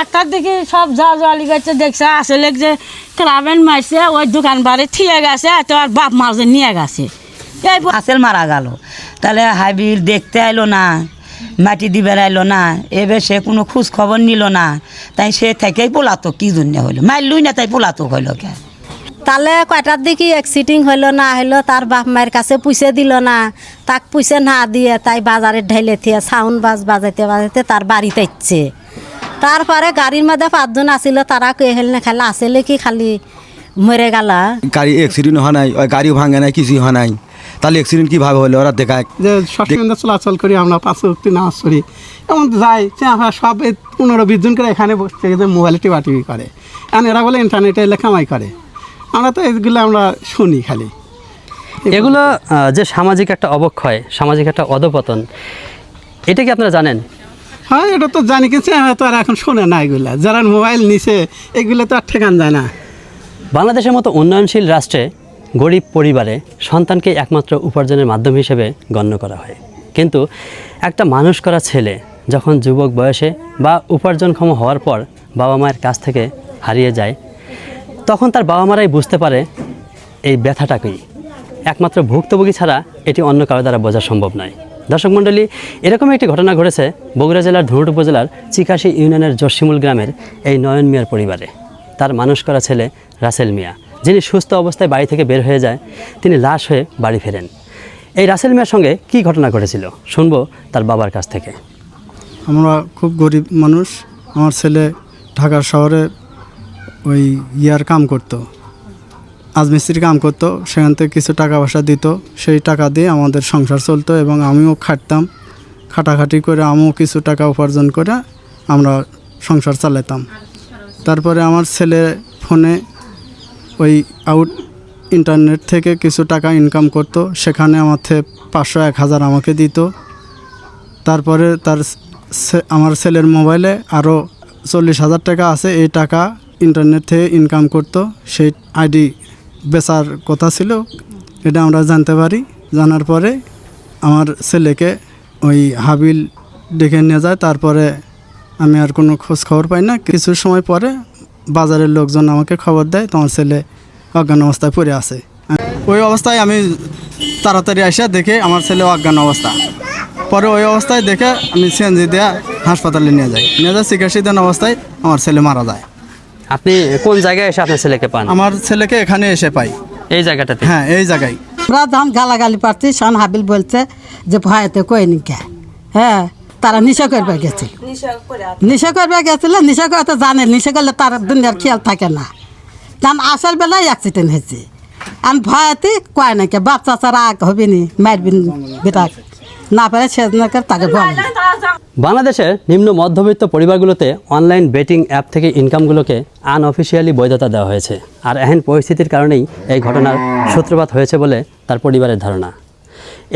আটটার দিকে সব যা জলি গেছে দেখছে আসলে যে ক্লাবেন মারছে ওই দোকান বাড়ি থিয়ে গেছে তো আর বাপ মারছে নিয়ে গেছে। এই আসেল মারা গেল। তাহলে হাবিল দেখতে আইলো না মাটি দিবে আইলো না এবার সে কোনো খোঁজ খবর নিল না। তাই সে থেকেই পোলাতক কি জন্য হইল? মারলুই না তাই পোলাতক হইল কে? তাহলে কয়টার দিকে অ্যাক্সিডিং হইল না হইল তার বাপ মায়ের কাছে পুষে দিল না। তাক পুষে না দিয়ে তাই বাজারে ঢাইলে থিয়ে সাউন্ড বাজ বাজাইতে বাজাইতে তার বাড়িতে ইচ্ছে তারপরে গাড়ির মধ্যে পাঁচজন আসিল তারা কে হেল না খালি আসলে কি খালি মরে গেলা? গাড়ি অ্যাক্সিডেন্ট হয় নাই ওই গাড়িও ভাঙে নাই কিছুই হয় নাই। তাহলে অ্যাক্সিডেন্ট কীভাবে হলো? ওরা দেখায়। যে সবসময় চলাচল করি আমরা পাঁচ উক্তি নামাজ পড়ি এমন যাই যে আমরা সব এই পনেরো বিশ জন করে এখানে বসে যে মোবাইলে টিপা টিপি করে। এখন এরা বলে ইন্টারনেটে এলে কামাই করে। আমরা তো এইগুলো আমরা শুনি খালি। এগুলো যে সামাজিক একটা অবক্ষয় সামাজিক একটা অধপতন এটা কি আপনারা জানেন? হ্যাঁ এটা তো জানি, কিন্তু তো আর এখন শোনে না এগুলা। যারা মোবাইল নিছে, এগুলো তো আর ঠেকান যায় না। বাংলাদেশের মতো উন্নয়নশীল রাষ্ট্রে গরিব পরিবারে সন্তানকে একমাত্র উপার্জনের মাধ্যম হিসেবে গণ্য করা হয়। কিন্তু একটা মানুষ করা ছেলে যখন যুবক বয়সে বা উপার্জনক্ষম হওয়ার পর বাবা মায়ের কাছ থেকে হারিয়ে যায়, তখন তার বাবা মারাই বুঝতে পারে এই ব্যথাটাকেই একমাত্র ভুক্তভোগী ছাড়া এটি অন্য কারও দ্বারা বোঝা সম্ভব নয়। দর্শক মণ্ডলী, এরকম একটি ঘটনা ঘটেছে বগুড়া জেলার ধুনট উপজেলার চিকাশি ইউনিয়নের জসিমুল গ্রামের এই নয়ন মিয়ার পরিবারে। তার মানুষ করা ছেলে রাসেল মিয়া, যিনি সুস্থ অবস্থায় বাড়ি থেকে বের হয়ে যায়, তিনি লাশ হয়ে বাড়ি ফেরেন। এই রাসেল মিয়ার সঙ্গে কী ঘটনা ঘটেছিল, শুনব তার বাবার কাছ থেকে। আমরা খুব গরিব মানুষ, আমার ছেলে ঢাকা শহরে ওই ইয়ার কাম করতো। আজমিস্ত্রির কাম করতো, সেখান থেকে কিছু টাকা পয়সা দিত, সেই টাকা দিয়ে আমাদের সংসার চলতো এবং আমিও খাটতাম। খাটাখাটি করে আমিও কিছু টাকা উপার্জন করে আমরা সংসার চালাতাম। তারপরে আমার ছেলে ফোনে ওই আউট ইন্টারনেট থেকে কিছু টাকা ইনকাম করতো, সেখানে আমার থেকে পাঁচশো, এক হাজার আমাকে দিত। তারপরে তার আমার ছেলের মোবাইলে আরও চল্লিশ হাজার টাকা আছে, এই টাকা ইন্টারনেট থেকে ইনকাম করতো, সেই আইডি বেচার কথা ছিল, এটা আমরা জানতে পারি। জানার পরে আমার ছেলেকে ওই হাবিল ডেকে নিয়ে যায়। তারপরে আমি আর কোনো খোঁজ খবর পাই না। কিছু সময় পরে বাজারের লোকজন আমাকে খবর দেয় তোমার ছেলে অজ্ঞান অবস্থায় পড়ে আছে। ওই অবস্থায় আমি তাড়াতাড়ি আসা দেখে আমার ছেলে অজ্ঞান অবস্থা। পরে ওই অবস্থায় দেখে আমি সিএনজি দেওয়া হাসপাতালে নিয়ে যাই। নিয়ে যাই চিকিৎসাধীন অবস্থায় আমার ছেলে মারা যায়। আপনি কোন জায়গায় এসে আপনার ছেলেকে পান? আমার ছেলেকে এখানে এসে পাই। এই জায়গাটাতে? হ্যাঁ এই জায়গায়। আমরা যখন গালাগালি পাচ্ছি শান হাবিল বলছে যে ভয়েতে কই নিকে হ্যাঁ তারা নিশা করবে গেছিল। নিশা করবে গেছিল নিশা করে তো জানে নিশা করলে তার দুনিয়ার খেয়াল থাকে না। কারণ আসার বেলায় অ্যাক্সিডেন্ট হয়েছে। আর ভয়েতে কয় নাকি বাচ্চা চারা হবে নি মারবিন বেটা না পারে সে তাকে বলে না। বাংলাদেশের নিম্ন মধ্যবিত্ত পরিবারগুলোতে অনলাইন বেটিং অ্যাপ থেকে ইনকামগুলোকে আনঅফিসিয়ালি বৈধতা দেওয়া হয়েছে। আর এহেন পরিস্থিতির কারণেই এই ঘটনার সূত্রপাত হয়েছে বলে তার পরিবারের ধারণা।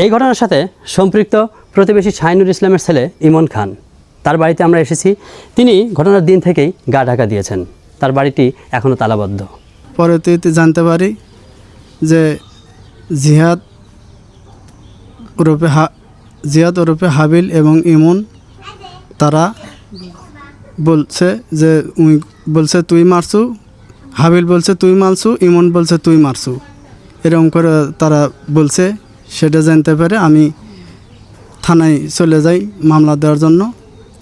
এই ঘটনার সাথে সম্পৃক্ত প্রতিবেশী শাহিনুর ইসলামের ছেলে ইমন খান। তার বাড়িতে আমরা এসেছি। তিনি ঘটনার দিন থেকেই গা ঢাকা দিয়েছেন। তার বাড়িটি এখনও তালাবদ্ধ। পরবর্তীতে জানতে পারি যে জিহাদ ওরফে হা জিহাদ ওরফে হাবিল এবং ইমন, তারা বলছে যে উই বলছে, তুই মারছু? হাবিল বলছে, তুই মারছু? ইমন বলছে, তুই মারছু? এরকম করে তারা বলছে, সেটা জানতে পেরে আমি থানায় চলে যাই মামলা দেওয়ার জন্য,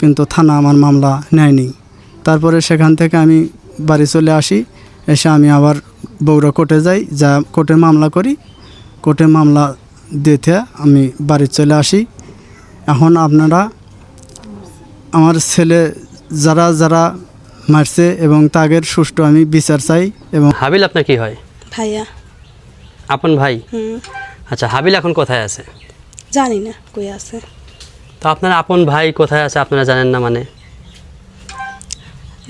কিন্তু থানা আমার মামলা নেয়নি। তারপরে সেখান থেকে আমি বাড়ি চলে আসি, এসে আমি আবার বগুড়া কোর্টে যাই, যা কোর্টে মামলা করি। কোর্টে মামলা দিতে আমি বাড়ি চলে আসি। এখন আপনারা আমার ছেলে যারা যারা মারছে এবং তাদের সুষ্ঠু আমি বিচার চাই এবং হাবিল আপনার কি হয়? ভাইয়া। আপন ভাই? হুম। আচ্ছা হাবিল এখন কোথায় আছে? জানি না কই আছে। তো আপনার আপন ভাই কোথায় আছে আপনারা জানেন না মানে?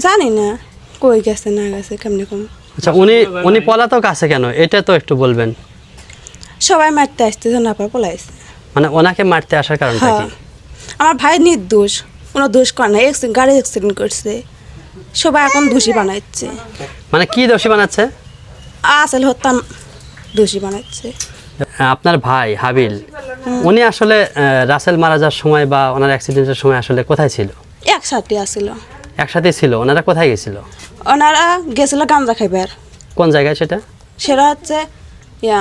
জানি না কই গেছে না গেছে কেমনি কম। আচ্ছা উনি উনি পলাতক আছে কেন? এটা তো একটু বলবেন। সবাই মারতে আসতে না পলাইছে। মানে ওনাকে মারতে আসার কারণটা হ্যাঁ। কি? আমার ভাই নির্দোষ। কোনো দোষ করে না গাড়ি অ্যাক্সিডেন্ট করছে। সবাই এখন দোষী বানাচ্ছে। মানে কি দোষী বানাচ্ছে? আসল হতাম দোষী বানাচ্ছে। আপনার ভাই হাবিল উনি আসলে রাসেল মারা যাওয়ার সময় বা ওনার অ্যাক্সিডেন্টের সময় আসলে কোথায় ছিল? একসাথে আসিল। একসাথে ছিল। ওনারা কোথায় গেছিল? ওনারা গেছিল গাঞ্জা খাইবার। কোন জায়গায় সেটা? সেটা হচ্ছে ইয়া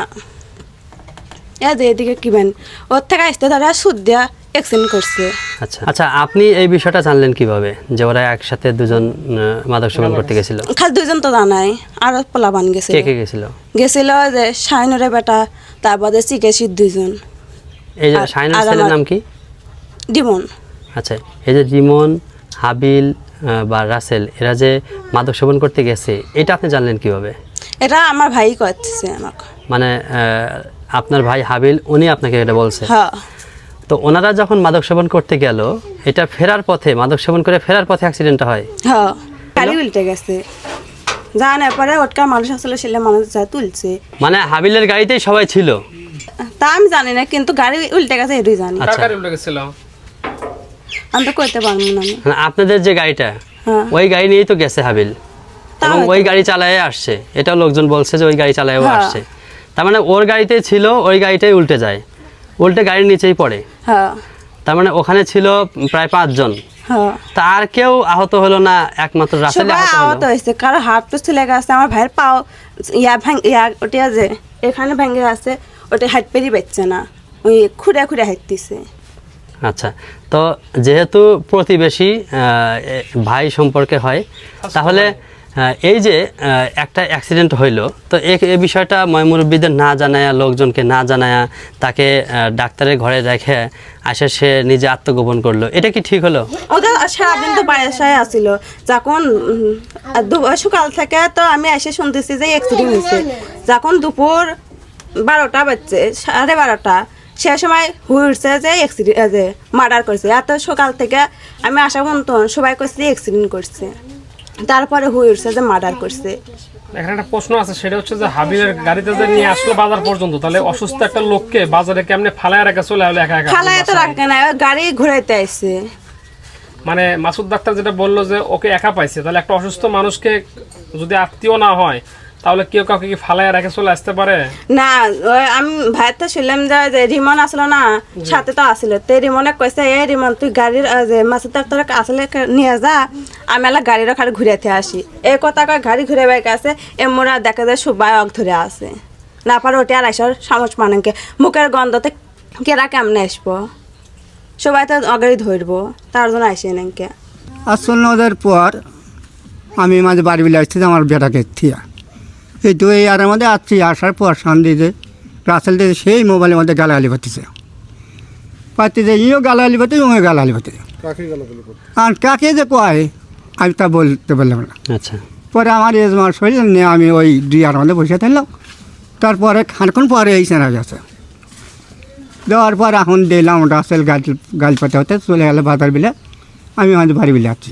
ইয়া যে এদিকে কিবেন ওর থেকে আসতে তারা সুদ দেওয়া এক্সিডেন্ট করছে। আচ্ছা। আচ্ছা আপনি এই বিষয়টা জানলেন কীভাবে? যে ওরা একসাথে দুজন মাদক সেবন করতে গেছিল। খালি দুজন তো জানাই আর পোলাবান গেছিল। কে কে গেছিল? গেছিল যে শাহিনুরের বেটা তারপরে চিকেশির দুইজন। এই যে আর ছেলের নাম কি? ডিমন। আচ্ছা এই যে রিমন হাবিল বা রাসেল এরা যে মাদক সেবন করতে গেছে এটা আপনি জানলেন কীভাবে? এটা আমার ভাই করতেছে আমাকে। মানে আপনার ভাই হাবিল উনি আপনাকে এটা বলছে। হ্যাঁ। তো ওনারা যখন মাদক সেবন করতে গেল এটা ফেরার পথে মাদক সেবন করে ফেরার পথে অ্যাক্সিডেন্টটা হয়। হ্যাঁ। গাড়ি উল্টে গেছে। জানার পরে ওটকার মানুষ আসলে সেলে মানুষ যা তুলছে। মানে হাবিলের গাড়িতেই সবাই ছিল? তা আমি জানি না কিন্তু গাড়ি উল্টে গেছে এটাই জানি। আচ্ছা। আমি তো করতে পারব না। মানে আপনাদের যে গাড়িটা হ্যাঁ। ওই গাড়ি নিয়েই তো গেছে হাবিল। তা এবং ওই গাড়ি চালায় আসছে। এটাও লোকজন বলছে যে ওই গাড়ি চালায়ও হ্যাঁ। আসছে। তার মানে ওর গাড়িতে ছিল ওই গাড়িটাই উল্টে যায়। উল্টে গাড়ির নিচেই পড়ে। হ্যাঁ। তার মানে ওখানে ছিল প্রায় পাঁচজন। হ্যাঁ। তার কেউ আহত হলো না একমাত্র রাসেল আহত হয়েছে। কারও হাত তো ছিলে গেছে আমার ভাইয়ের পাও ইয়া ভাঙ ইয়া ওটা যে এখানে ভেঙে আছে ওটা হাত পেরি পাচ্ছে না। ওই খুঁড়ে খুঁড়ে হাঁটতেছে। আচ্ছা তো যেহেতু প্রতিবেশী ভাই সম্পর্কে হয় তাহলে এই যে একটা অ্যাক্সিডেন্ট হইল তো এ এই বিষয়টা ময়মুরব্বীদের না জানায়া লোকজনকে না জানায়া তাকে ডাক্তারের ঘরে রেখে আসে সে নিজে আত্মগোপন করল। এটা কি ঠিক হলো? ওদের সারাদিন তো বাসায় আসছিল যখন দু- সকাল থেকে তো আমি এসে শুনতেছি যে অ্যাক্সিডেন্ট হয়েছে যখন দুপুর বারোটা বাজছে সাড়ে বারোটা সে সময় হয়েছে যে অ্যাক্সিডেন্ট যে মার্ডার করছে। এত সকাল থেকে আমি আসা পর্যন্ত সবাই করছে অ্যাক্সিডেন্ট করছে। তারপরে হয়েছে যে মার্ডার করছে। এখানে একটা প্রশ্ন আছে সেটা হচ্ছে যে হাবিলের গাড়িতে যে নিয়ে আসলো বাজার পর্যন্ত তাহলে অসুস্থ একটা লোককে বাজারে কেমনে ফালায় রেখে চলে আসলে একা একা? ফালায় তো রাখে না গাড়ি ঘুরাইতে আসছে মানে মাসুদ ডাক্তার যেটা বলল যে ওকে একা পাইছে তাহলে একটা অসুস্থ মানুষকে যদি আত্মীয় না হয় তাহলে কেউ কাউকে কি ফালায় রেখে চলে আসতে পারে? না আমি ভাইয়ের তো শুনলাম যে রিমন আসলো না সাথে তো আসলো। তো রিমনে কইছে এ রিমন তুই গাড়ির মাসুদ ডাক্তার আসলে নিয়ে যা আমি এলা গাড়ির খালি ঘুরাইতে আসি। এই কথা কয় গাড়ি ঘুরে বাইক আছে এ মোরা দেখা যায় সবাই অগ ধরে আছে না পারে ওটা আর আসার সামস মানকে মুখের গন্ধতে কেরা কেমনে আসব? সবাই তো অগাড়ি ধরবো তার জন্য আসে নাকি আসল ওদের পর আমি মাঝে বাড়ি বিলে আসছি আমার বেটাকে থিয়া। এই তো এই আর মধ্যে আসছি আসার পর শান্তিতে রাসেল দিয়ে সেই মোবাইলের মধ্যে গালাগালি করতেছে। পাচ্ছে ইও গালাগালি করতে ওই গালাগালি করতে আর কাকে যে কয় আমি তা বলতে পারলাম না। আচ্ছা। পরে আমার এজমার শরীর নিয়ে আমি ওই দুই আর মধ্যে বসে থাকলাম। তারপরে খানক্ষণ পরে এই সেনা গেছে। দেওয়ার পর এখন দিলাম রাসেল গাছ গাল পাতে হতে চলে গেলে বাজার বিলে। আমি আমাদের বাড়ি বিলে আসছি।